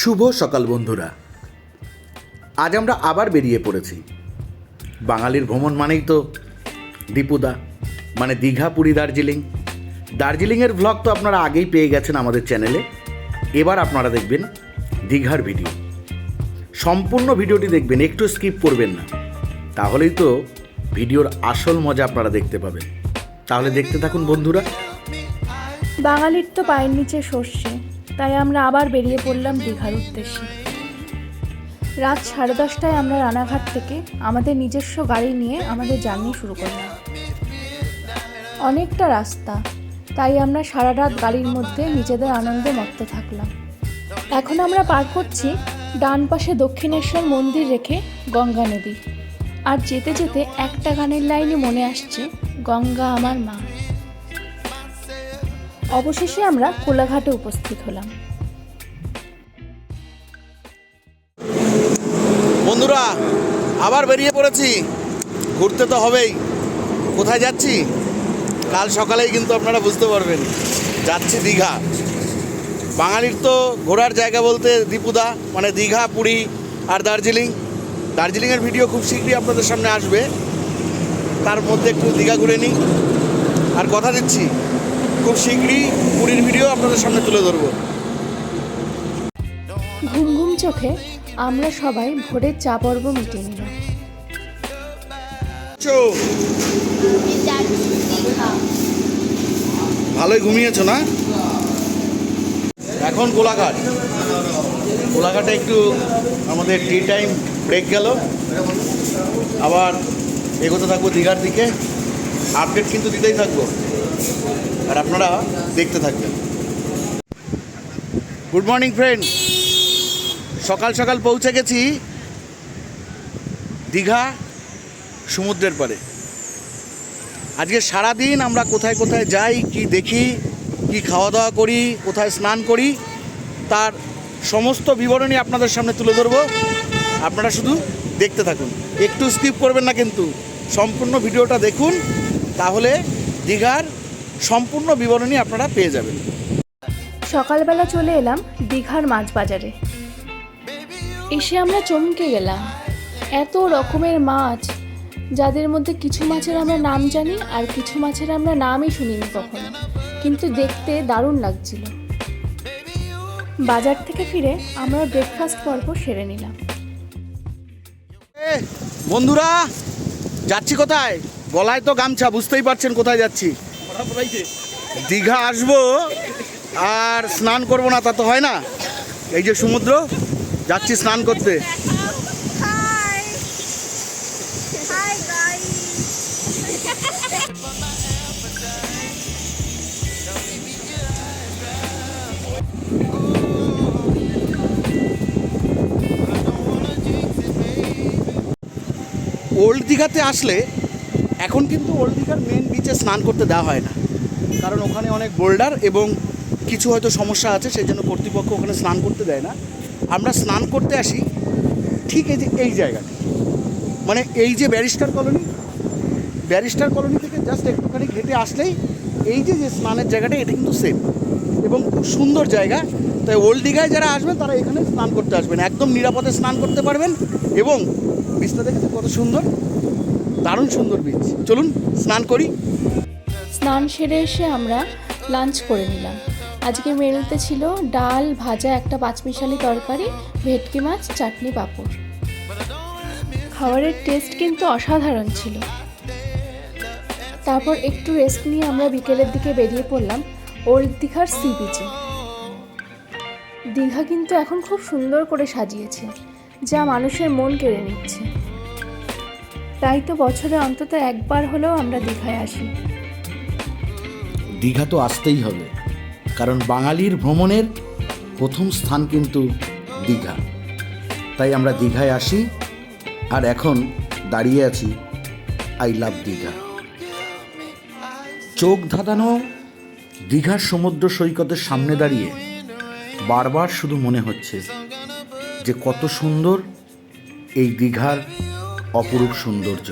শুভ সকাল, বন্ধুরা। আজ আমরা আবার বেরিয়ে পড়েছি। বাঙালির ভ্রমণ মানেই তো দীপুদা মানে দীঘা, পুরী, দার্জিলিং। দার্জিলিংয়ের ভ্লগ তো আপনারা আগেই পেয়ে গেছেন আমাদের চ্যানেলে এবার আপনারা দেখবেন দীঘার ভিডিও সম্পূর্ণ ভিডিওটি দেখবেন, একটু স্কিপ করবেন না। তাহলেই তো ভিডিওর আসল মজা আপনারা দেখতে পাবেন। তাহলে দেখতে থাকুন, বন্ধুরা। বাঙালির তো পায়ের নিচে সর্ষে। তাই আমরা আবার বেরিয়ে পড়লাম দীঘার উদ্দেশ্যে। রাত সাড়ে দশটায় আমরা রানাঘাট থেকে আমাদের নিজস্ব গাড়ি নিয়ে আমাদের জার্নি শুরু করলাম। অনেকটা রাস্তা, তাই আমরা সারা রাত গাড়ির মধ্যে নিজেদের আনন্দে মত্ত থাকলাম। এখন আমরা পার করছি ডান পাশে দক্ষিণেশ্বর মন্দির রেখে গঙ্গা নদী। আর যেতে যেতে একটা গানের লাইনে মনে আসছে, গঙ্গা আমার মা। অবশেষে আমরা কোলাঘাটে উপস্থিত হলাম। বন্ধুরা, আবার বেরিয়ে পড়েছি। ঘুরতে তো হবেই। কোথায় যাচ্ছি? কাল সকালেই কিন্তু আপনারা বুঝতে পারবেন। যাচ্ছি দীঘা। বাঙালির তো ঘোরার জায়গা বলতে দীপুদা মানে দীঘা, পুরী আর দার্জিলিং। দার্জিলিংয়ের ভিডিও খুব শীঘ্রই আপনাদের সামনে আসবে। তার মধ্যে একটু দীঘা ঘুরে নিই। আর কথা দিচ্ছি খুব শীঘ্রই পুরীর ভিডিও আপনাদের সামনে তুলে ধরবো। ঘুম ঘুম চোখে আমরা সবাই ভোরের চা পর্ব মিটিয়ে নিলাম ভালোই ঘুমিয়েছো না? এখন কোলাঘাট কোলাঘাটে একটু আমাদের টি টাইম ব্রেক গেল। আবার এগোতে থাকব দীঘার দিকে। আপডেট কিন্তু দিতেই থাকব। আর আপনারা দেখতে থাকবেন। গুড মর্নিং ফ্রেন্ড সকাল সকাল পৌঁছে গেছি দীঘা সমুদ্রের পাড়ে। আজকে সারাদিন আমরা কোথায় কোথায় যাই, কি দেখি, কি খাওয়া দাওয়া করি, কোথায় স্নান করি, তার সমস্ত বিবরণী আপনাদের সামনে তুলে ধরবো। আপনারা শুধু দেখতে থাকুন। একটু স্কিপ করবেন না কিন্তু। সম্পূর্ণ ভিডিওটা দেখুন। তাহলে দীঘার সম্পূর্ণ বিবরণী আপনারা পেয়ে যাবেন। সকালবেলা চলে এলাম দীঘার মাছ বাজারে এসে আমরা চমকে গেলাম। এত রকমের মাছ যাদের মধ্যে কিছু মাছের আমরা নাম জানি আর কিছু মাছের আমরা নামই শুনিনি কখনো। কিন্তু দেখতে দারুণ লাগছিল। বাজার থেকে ফিরে আমরা ব্রেকফাস্ট পর্ব সেরে নিলাম। বন্ধুরা যাচ্ছি কোথায়? গলায় তো গামছা, বুঝতেই পারছেন কোথায় যাচ্ছি দীঘা আসব, আর স্নান করব না, তা তো হয় না এই যে সমুদ্র, যাচ্ছি স্নান করতে. ওল্ড দীঘাতে আসলে এখন কিন্তু ওল্ড দীঘার মেন বিচে স্নান করতে দেওয়া হয় না। কারণ ওখানে অনেক বোল্ডার এবং কিছু হয়তো সমস্যা আছে, সেই জন্য কর্তৃপক্ষ ওখানে স্নান করতে দেয় না। আমরা স্নান করতে আসি ঠিক এই যে এই জায়গাটা মানে এই যে ব্যারিস্টার কলোনি ব্যারিস্টার কলোনি থেকে জাস্ট একটুখানি হেঁটে আসলেই এই যে যে স্নানের জায়গাটা, এটা কিন্তু সেফ এবং খুব সুন্দর জায়গা। তাই ওল্ড দীঘায় যারা আসবেন, তারা এখানে স্নান করতে আসবেন। একদম নিরাপদে স্নান করতে পারবেন এবং বীজটা দেখেছে কত সুন্দর। দারুণ সুন্দর বীজ চলুন, স্নান করি। স্নান সেরে এসে আমরা লাঞ্চ করে নিলাম। আজকে মেনুতে ছিল ডাল, ভাজা, একটা পাঁচমিশালি তরকারি, ভেটকি মাছ, চাটনি পাঁপড়। খাবারের টেস্ট কিন্তু অসাধারণ ছিল। তারপর একটু রেস্ট নিয়ে আমরা বিকেলের দিকে বেরিয়ে পড়লাম ওল্ড দীঘার সি বিচে দীঘা কিন্তু এখন খুব সুন্দর করে সাজিয়েছে, যা মানুষের মন কেড়ে নিচ্ছে। তাই তো বছরে অন্তত একবার হলেও আমরা দীঘায় আসি। দীঘা তো আসতেই হবে, কারণ বাঙালির ভ্রমণের প্রথম স্থান কিন্তু দীঘা। তাই আমরা দীঘায় আসি, আর এখন দাঁড়িয়ে আছি আই লাভ দীঘা। চোখ ধাঁধানো দীঘার সমুদ্র সৈকতের সামনে দাঁড়িয়ে বারবার শুধু মনে হচ্ছে যে কত সুন্দর এই দীঘার অপরূপ সৌন্দর্য।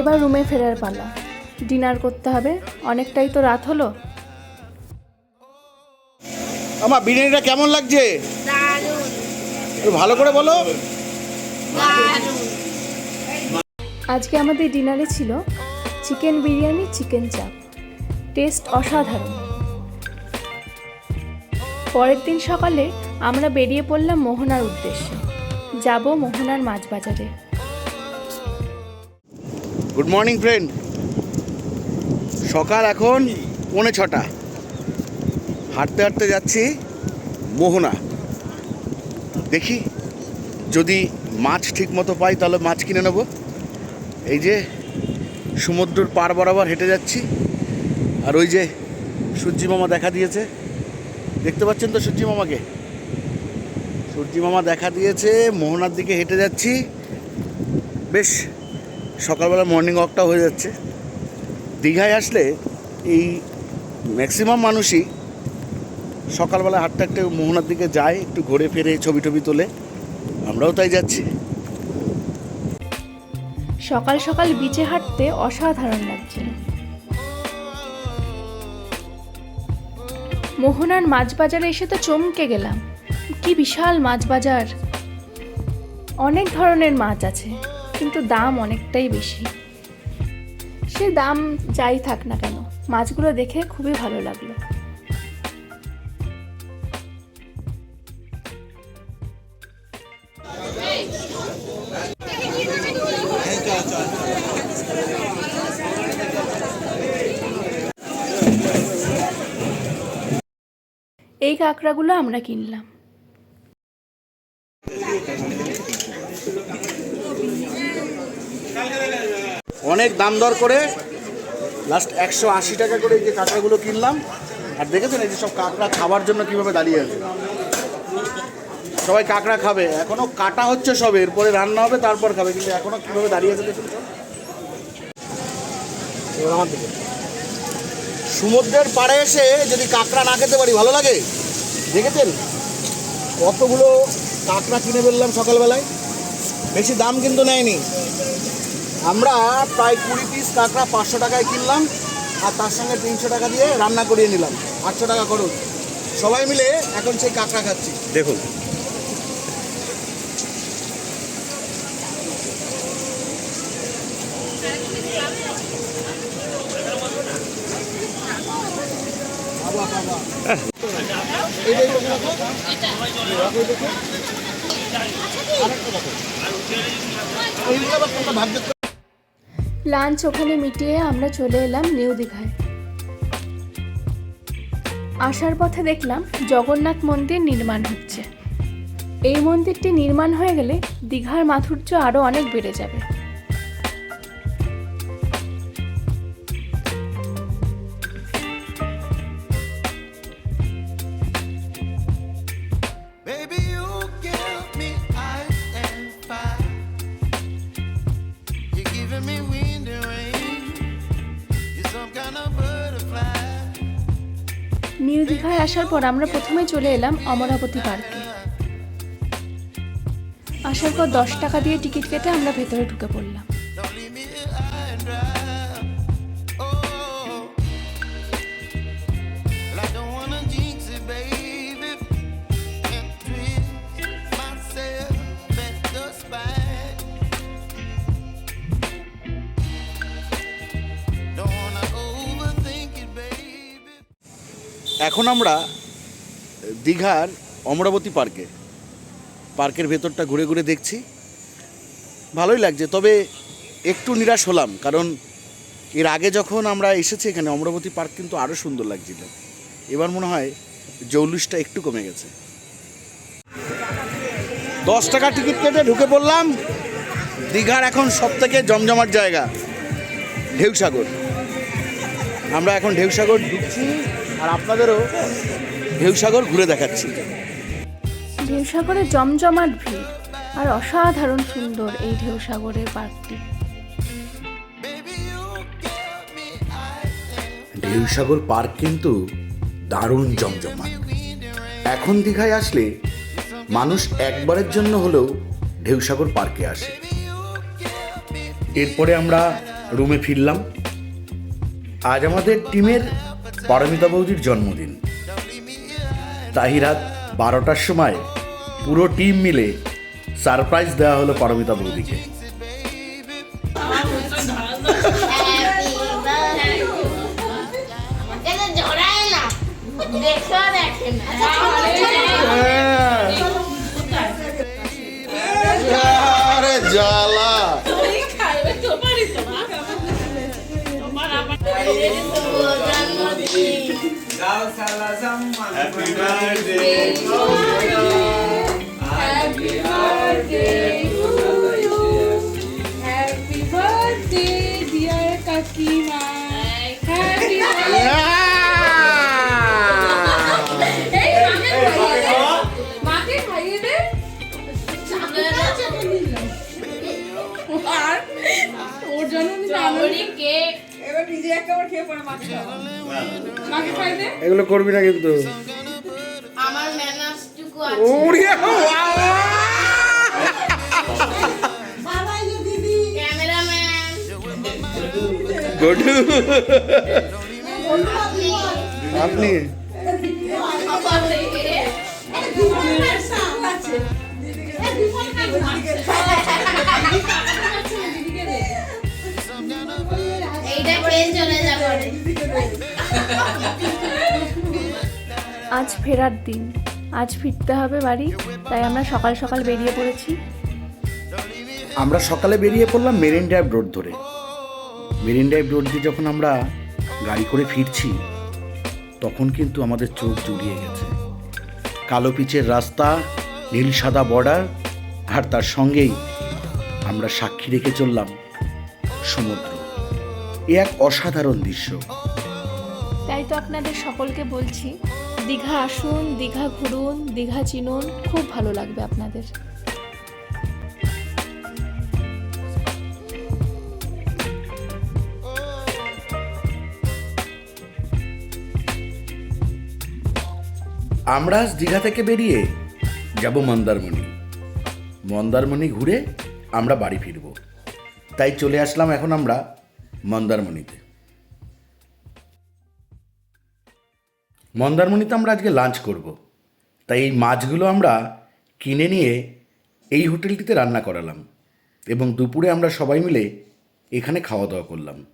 এবার রুমে ফেরার পালা। ডিনার করতে হবে অনেকটাই তো রাত হলো। আমার বিরিয়ানিটা কেমন লাগছে? ভালো করে বলো। আজকে আমাদের ডিনারে ছিল chicken biryani chicken chaap. Taste অসাধারণ। পরের দিন সকালে আমরা বেরিয়ে পড়লাম মোহনার উদ্দেশ্যে। যাব মোহনার মাছ বাজারে। গুড মর্নিং ফ্রেন্ড সকাল এখন পৌনে ছটা। হাঁটতে হাঁটতে যাচ্ছি মোহনা। দেখি যদি মাছ ঠিক মতো পাই তাহলে মাছ কিনে নেব। এই যে সমুদ্রের পার বরাবর হেঁটে যাচ্ছি। আর ওই যে সূর্যি মামা দেখা দিয়েছে। দেখতে পাচ্ছেন তো সূর্যি মামাকে? সূর্যি মামা দেখা দিয়েছে, মোহনার দিকে হেঁটে যাচ্ছি। বেশ সকালবেলা মর্নিং ওয়াকটা হয়ে যাচ্ছে। দীঘায় আসলে এই ম্যাক্সিমাম মানুষই সকালবেলা হাঁটতে হাঁটতে মোহনার দিকে যায়, একটু ঘুরে ফিরে ছবি টবি তোলে। আমরাও তাই যাচ্ছি। সকাল সকাল বিচে হাঁটতে অসাধারণ লাগছে। মোহনার মাছ বাজারে এসে তো চমকে গেলাম। কি বিশাল মাছ বাজার অনেক ধরনের মাছ আছে। কিন্তু দাম অনেকটাই বেশি। সে দাম যাই থাক না কেন, মাছগুলো দেখে খুবই ভালো লাগল। এই কাঁকড়াগুলো আমরা কিনলাম। অনেক দাম দর করে লাস্ট একশো আশি টাকা করে এই যে কাঁকড়াগুলো কিনলাম। আর দেখেছেন এই যে সব কাঁকড়া খাবার জন্য কীভাবে দাঁড়িয়ে আছে? সবাই কাঁকড়া খাবে। এখনও কাটা হচ্ছে সবে, এরপরে রান্না হবে, তারপর খাবে। কিন্তু এখনও কীভাবে দাঁড়িয়ে আছে দেখুন সমুদ্রের পাড়ে এসে যদি কাঁকড়া না খেতে পারি, ভালো লাগে? দেখেছেন? কতগুলো কাঁকড়া কিনে ফেললাম সকালবেলায়। বেশি দাম কিন্তু নেয়নি। আমরা প্রায় কুড়ি পিস কাঁকড়া পাঁচশো টাকায় কিনলাম আর তার সঙ্গে তিনশো টাকা দিয়ে রান্না করিয়ে নিলাম আটশো টাকা খরচ সবাই মিলে এখন সেই কাঁকড়া খাচ্ছি। দেখুন। আবার কোনটা ভাগ্য লাঞ্চ ওখানে মিটিয়ে আমরা চলে এলাম নিউ দীঘায়। আসার পথে দেখলাম জগন্নাথ মন্দির নির্মাণ হচ্ছে। এই মন্দিরটি নির্মাণ হয়ে গেলে দীঘার মাধুর্য আরও অনেক বেড়ে যাবে। আসার পর আমরা প্রথমে চলে এলাম অমরাবতী পার্কে। আসার পর দশ টাকা দিয়ে টিকিট কেটে আমরা ভেতরে ঢুকে পড়লাম। এখন আমরা দীঘার অমরাবতী পার্কে, পার্কের ভেতরটা ঘুরে ঘুরে দেখছি। ভালোই লাগছে, তবে একটু নিরাশ হলাম, কারণ এর আগে যখন আমরা এসেছি এখানে, অমরাবতী পার্ক কিন্তু আরও সুন্দর লাগছিল। এবার মনে হয় জৌলুসটা একটু কমে গেছে। দশ টাকা টিকিট কেটে ঢুকে পড়লাম, দীঘার এখন সব থেকে জমজমাট জায়গা, ঢেউসাগর। আমরা এখন ঢেউসাগর ঢুকছি। আর আপনাদেরও ঢেউসাগর ঘুরে দেখাচ্ছি। ঢেউসাগরে জমজমাট ভিড় আর অসাধারণ সুন্দর এই ঢেউসাগরের পার্কটি। ঢেউসাগর পার্ক কিন্তু দারুণ জমজমাট। এখন দীঘায় আসলে মানুষ একবারের জন্য হলেও ঢেউসাগর পার্কে আসে। এরপরে আমরা রুমে ফিরলাম। আজ আমাদের টিমের পারমিতা বৌদির জন্মদিন। তাই রাত বারোটার সময় পুরো টিম মিলে সারপ্রাইজ দেওয়া হলো পারমিতা বৌদিকে। জড়ায় আরে জ্বালা Happy birthday, dear Kakima. Happy birthday. এই মাকে খাইয়ে দে। মাকে খাইয়ে দে। আর ওর জন্য আমি কেক এবার নিজে একটা আবার খেয়ে পরে মাকে খাওয়া। মাকে খাই দে এগুলো করবি না কিন্তু আমার ম্যানার্সটুকু আছে ক্যামেরাম্যান গডু আপনি আজ ফেরার দিন। আজ ফিরতে হবে বাড়ি, তাই আমরা সকাল সকাল বেরিয়ে পড়েছি। আমরা সকালে বেরিয়ে পড়লাম মেরিন ড্রাইভ রোড ধরে। মেরিন ড্রাইভ রোড দিয়ে যখন আমরা গাড়ি করে ফিরছি, তখন কিন্তু আমাদের চোখ জুড়িয়ে গেছে। কালো পিচের রাস্তা, নীল সাদা বর্ডার আর তার সঙ্গেই আমরা সাক্ষী রেখে চললাম সমুদ্র। এ এক অসাধারণ দৃশ্য। তো আপনাদের সকলকে বলছি, দীঘা আসুন, দীঘা ঘুরুন, দীঘা চিনুন, খুব ভালো লাগবে আপনাদের। আমরা আজ দীঘা থেকে বেরিয়ে যাব মন্দারমণি। মন্দারমণি ঘুরে আমরা বাড়ি ফিরব। তাই চলে আসলাম এখন আমরা মন্দারমণিতে। মন্দারমণিতে আমরা আজকে লাঞ্চ করব। তাই এই মাছগুলো আমরা কিনে নিয়ে এই হোটেলটিতে রান্না করালাম এবং দুপুরে আমরা সবাই মিলে এখানে খাওয়া দাওয়া করলাম।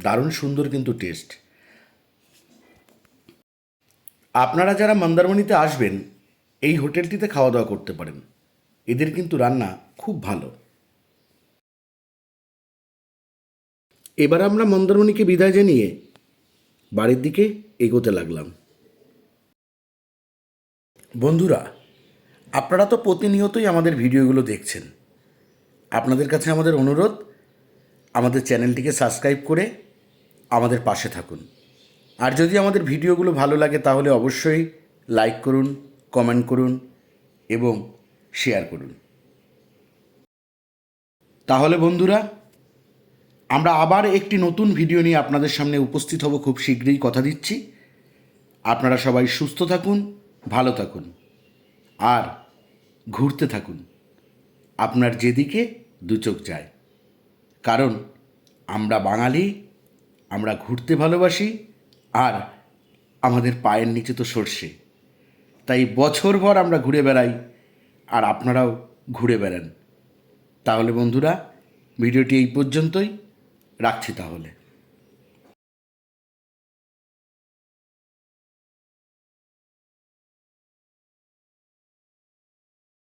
দারুণ সুন্দর কিন্তু টেস্ট আপনারা যারা মন্দারমণিতে আসবেন, এই হোটেলটিতে খাওয়া দাওয়া করতে পারেন। এদের কিন্তু রান্না খুব ভালো। এবার আমরা মন্দারমণিকে বিদায় জানিয়ে বাড়ির দিকে এগোতে লাগলাম। বন্ধুরা, আপনারা তো প্রতিনিয়তই আমাদের ভিডিওগুলো দেখছেন। আপনাদের কাছে আমাদের অনুরোধ, আমাদের চ্যানেলটিকে সাবস্ক্রাইব করে আমাদের পাশে থাকুন। আর যদি আমাদের ভিডিওগুলো ভালো লাগে, তাহলে অবশ্যই লাইক করুন, কমেন্ট করুন এবং শেয়ার করুন। তাহলে বন্ধুরা, আমরা আবার একটি নতুন ভিডিও নিয়ে আপনাদের সামনে উপস্থিত হব খুব শীঘ্রই। কথা দিচ্ছি। আপনারা সবাই সুস্থ থাকুন ভালো থাকুন আর ঘুরতে থাকুন। আপনার যেদিকে দু চোখ যায়। কারণ আমরা বাঙালি, আমরা ঘুরতে ভালোবাসি আর আমাদের পায়ের নিচে তো সর্ষে। তাই বছরভর আমরা ঘুরে বেড়াই আর আপনারাও ঘুরে বেড়ান। তাহলে বন্ধুরা, ভিডিওটি এই পর্যন্তই। রাখছি তাহলে।